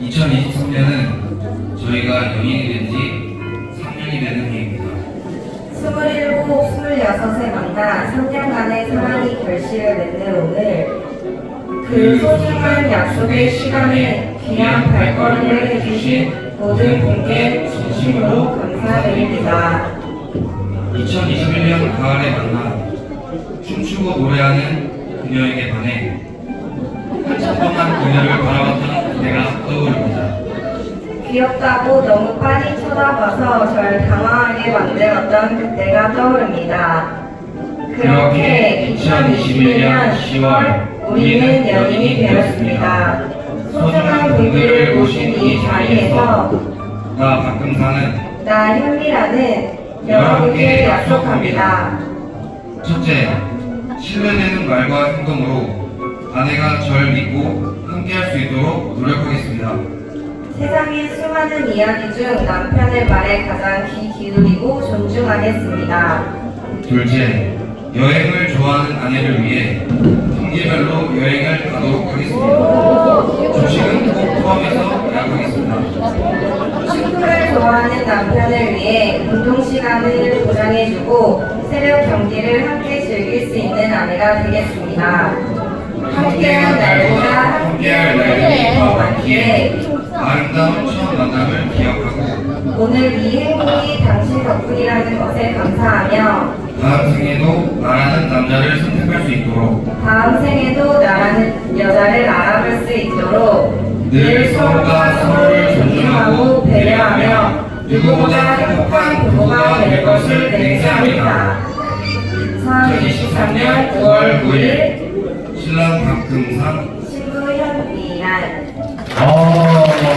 2023년은 저희가 연인이 된 지 3년이 되는 해입니다. 27, 26에 만나 3년간의 사랑이 결실을 맺는 오늘 그 소중한 약속의 시간에 귀한 발걸음을 해주신 모든 분께 진심으로 감사드립니다. 2021년 가을에 만나 춤추고 노래하는 그녀에게 반해 한참 동안 그녀를 바라봤던 그대가 떠오릅니다. 귀엽다고 너무 빤히 쳐다봐서 절 당황하게 만들었던 그때가 떠오릅니다. 그렇게 2021년 10월 우리는 연인이 되었습니다. 소중한 분들을 모신 이 자리에서 나 박금사는 나 현미라는 여러분께 약속합니다. 첫째, 신뢰되는 말과 행동으로 아내가 절 믿고 함께할 수 있도록 노력하겠습니다. 세상의 수많은 이야기 중 남편의 말에 가장 귀 기울이고 존중하겠습니다. 둘째, 여행을 좋아하는 아내를 위해 분기별로 여행을 가도록 하겠습니다. 조식은 꼭 포함해서 예약하겠습니다. 축구를 좋아하는 남편을 위해 운동 시간을 보장해주고 새벽 경기를 함께 즐길 수 있는 아내가 되겠습니다. 함께한 날보다 함께할 날이 더 많기에 아름다운 첫 만남을 기억하고 오늘 이 행복이 당신 덕분이라는 것에 감사하며 다음 생에도 나라는 남자를 선택할 수 있도록 다음 생에도 나라는 여자를 알아볼 수 있도록 늘 서로가 서로를 존중하고 배려하며 누구보다 행복한 부부가 될 것을 맹세합니다. 2023년 9월 9일 신랑 박금상 신부의 현빈 어.